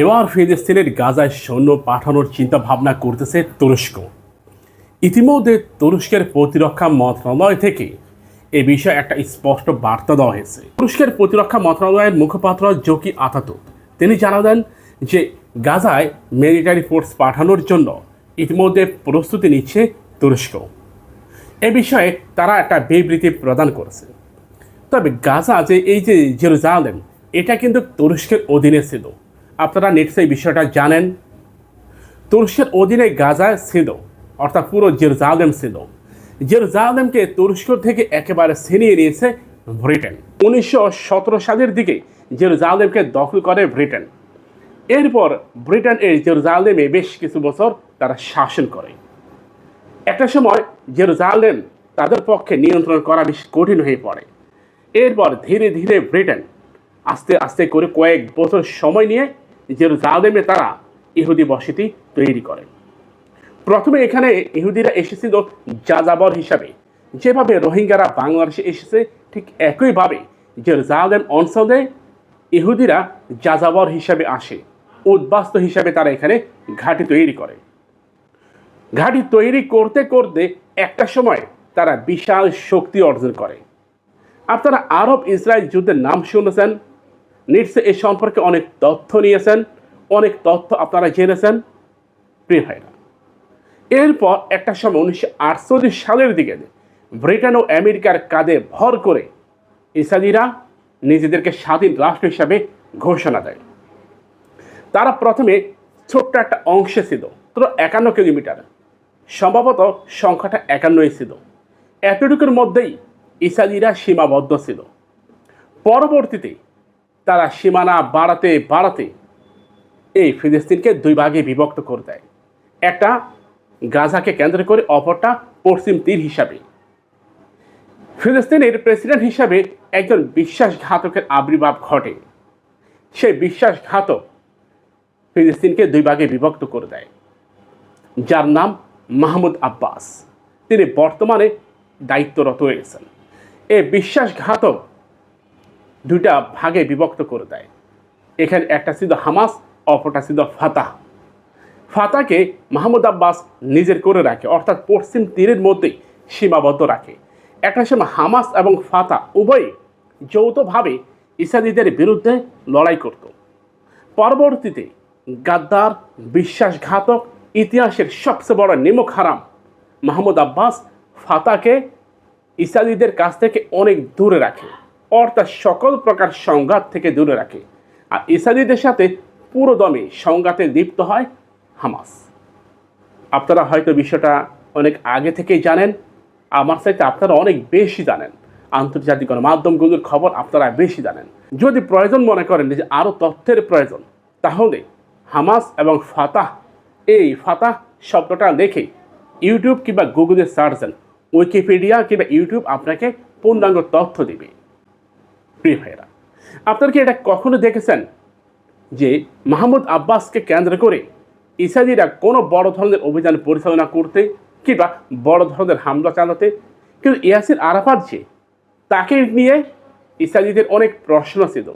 এবার ফিলিস্তিনের গাজায় সৈন্য পাঠানোর চিন্তা ভাবনা করতেছে তুরস্ক। ইতিমধ্যে তুরস্কের প্রতিরক্ষা মন্ত্রণালয় থেকে এ বিষয়ে একটা স্পষ্ট বার্তা দেওয়া হয়েছে। তুরস্কের প্রতিরক্ষা মন্ত্রণালয়ের মুখপাত্র জকি আতাতুক তিনি জানালেন যে গাজায় মিলিটারি ফোর্স পাঠানোর জন্য ইতিমধ্যে প্রস্তুতি নিচ্ছে তুরস্ক। এ বিষয়ে তারা একটা বিবৃতি প্রদান করেছে। তবে গাজা যে এই যে জেরুজালেম, এটা কিন্তু তুরস্কের অধীনে ছিল। আপনারা নিশ্চয়ই বিষয়টা জানেন। তুরস্কের অধীনে গাজা ছিল, অর্থাৎ পুরো জেরুজালেম ছিল। জেরুজালেমকে তুরস্ক থেকে একেবারে ছিনিয়ে নিয়েছে ব্রিটেন। উনিশশো সতেরো সালের দিকে জেরুজালেমকে দখল করে ব্রিটেন। এরপর ব্রিটেন এই জেরুজালেমে বেশ কিছু বছর তারা শাসন করে। একটা সময় জেরুজালেম তাদের পক্ষে নিয়ন্ত্রণ করা বেশ কঠিন হয়ে পড়ে। এরপর ধীরে ধীরে ব্রিটেন আস্তে আস্তে করে কয়েক বছর সময় নিয়ে জেরুজালেমে তারা ইহুদি বসতি তৈরি করে। প্রথমে এখানে ইহুদিরা এসেছিল যাযাবর হিসাবে। যেভাবে রোহিঙ্গারা বাংলাদেশে এসেছে, ঠিক একইভাবে জেরুজালেম অঞ্চলে ইহুদিরা যাযাবর হিসাবে আসে। উদ্বাস্ত হিসাবে তারা এখানে ঘাঁটি তৈরি করে। ঘাঁটি তৈরি করতে করতে একটা সময় তারা বিশাল শক্তি অর্জন করে। আপনারা আরব ইসরায়েল যুদ্ধের নাম শুনেছেন নিশ্চয় এ সম্পর্কে অনেক তথ্য নিয়েছেন, অনেক তথ্য আপনারা জেনেছেন, প্রিয় ভাইরা। এরপর একটা সময় উনিশশো আটচল্লিশ সালের দিকে ব্রিটেন ও আমেরিকার কাঁধে ভর করে ইসরায়েলিরা নিজেদেরকে স্বাধীন রাষ্ট্র হিসাবে ঘোষণা দেয়। তারা প্রথমে ছোট্ট একটা অংশে ছিল তো একান্ন কিলোমিটার। সম্ভবত সংখ্যাটা একান্নই ছিল। এতটুকুর মধ্যেই ইসরায়েলিরা সীমাবদ্ধ ছিল। পরবর্তীতে তারা সীমানা বাড়াতে বাড়াতে এই ফিলিস্তিনকে দুই ভাগে বিভক্ত করে দেয়। একটা গাজাকে কেন্দ্র করে, অপরটা পশ্চিম তীর হিসাবে। ফিলিস্তিনের প্রেসিডেন্ট হিসাবে একজন বিশ্বাসঘাতকের আবির্ভাব ঘটে। সে বিশ্বাসঘাতক ফিলিস্তিনকে দুই ভাগে বিভক্ত করে দেয়। যার নাম মাহমুদ আব্বাস। তিনি বর্তমানে দায়িত্বরত রয়েছেন। এই বিশ্বাসঘাতক দুইটা ভাগে বিভক্ত করে দেয়। এখানে একটা ছিল হামাস, অপরটা ছিল ফাতাহ। ফাতাকে মাহমুদ আব্বাস নিজের করে রাখে, অর্থাৎ পশ্চিম তীরের মধ্যে সীমাবদ্ধ রাখে। একটা সময় হামাস এবং ফাতা উভয়ই যৌথভাবে ইসাদিদের বিরুদ্ধে লড়াই করত। পরবর্তীতে গাদ্দার, বিশ্বাসঘাতক, ইতিহাসের সবচেয়ে বড় নিমক হারাম মাহমুদ আব্বাস ফাতাকে ইসাদিদের কাছ থেকে অনেক দূরে রাখে। অর্থাৎ সকল প্রকার সংঘাত থেকে দূরে রাখে। আর ইসাদিদের সাথে পুরো দমে সংঘাতে লিপ্ত হয় হামাস। আপনারা হয়তো বিষয়টা অনেক আগে থেকেই জানেন, আমার চাইতে আপনারা অনেক বেশি জানেন। আন্তর্জাতিক গণমাধ্যমগুলোর খবর আপনারা বেশি জানেন। যদি প্রয়োজন মনে করেন যে আরও তথ্যের প্রয়োজন, তাহলে হামাস এবং ফাতাহ, এই ফাতাহ শব্দটা দেখে ইউটিউব কিংবা গুগলে সার্চ দেন, উইকিপিডিয়া কিংবা ইউটিউব আপনাকে পূর্ণাঙ্গ তথ্য দেবে। প্রিয় ভাইয়েরা, আপনারা কি এটা কখনো দেখেছেন যে মাহমুদ আব্বাসকে কেন্দ্র করে ইসরায়েলিরা কোনো বড় ধরনের অভিযান পরিচালনা করতে কিংবা বড় ধরনের হামলা চালাতে? কিন্তু ইয়াসির আরাফাত যে, তাকে নিয়ে ইসরায়েলিদের অনেক প্রশ্ন ছিল।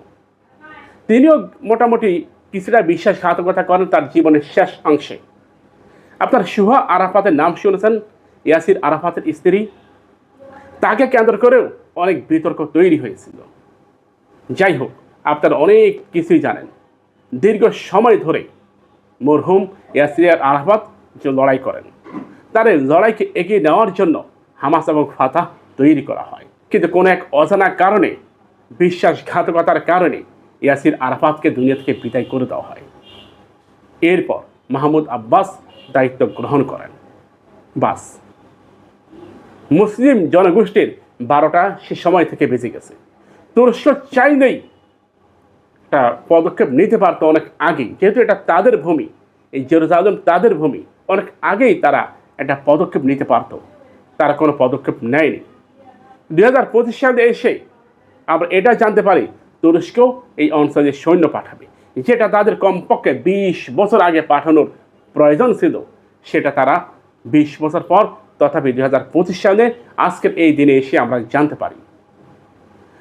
তিনিও মোটামুটি কিছুটা বিশ্বাসঘাতকতা করেন তার জীবনের শেষ অংশে। আপনার সুহা আরাফাতের নাম শুনেছেন? ইয়াসির আরাফাতের স্ত্রী। তাকে কেন্দ্র করেও অনেক বিতর্ক তৈরি হয়েছিল। যাই হোক আপনারা অনেক কিছুই জানেন। দীর্ঘ সময় ধরে মরহুম ইয়াসির আরাফাত যে লড়াই করেন, তার লড়াইকে এগিয়ে নেওয়ার জন্য হামাস এবং ফাতাহ তৈরি করা হয়। কিন্তু কোনো এক অজানা কারণে, বিশ্বাসঘাতকতার কারণে ইয়াসির আরাফাতকে দুনিয়া থেকে বিদায় করে দেওয়া হয়। এরপর মাহমুদ আব্বাস দায়িত্ব গ্রহণ করেন। বাস। মুসলিম জনগোষ্ঠীর বারোটা সে সময় থেকে বেঁচে গেছে। তুরস্ক চাইলেই একটা পদক্ষেপ নিতে পারতো অনেক আগেই। যেহেতু এটা তাদের ভূমি, এই জেরুজালেম তাদের ভূমি, অনেক আগেই তারা একটা পদক্ষেপ নিতে পারতো। তারা কোনো পদক্ষেপ নেয়নি। দুই হাজার পঁচিশ সালে এসে আমরা এটা জানতে পারি, তুরস্ক এই অঞ্চলে সৈন্য পাঠাবে। যেটা তাদের কমপক্ষে বিশ বছর আগে পাঠানোর প্রয়োজন ছিল, সেটা তারা বিশ বছর পর, তথাপি দু হাজার পঁচিশ সালে আজকের এই দিনে এসে আমরা জানতে পারি।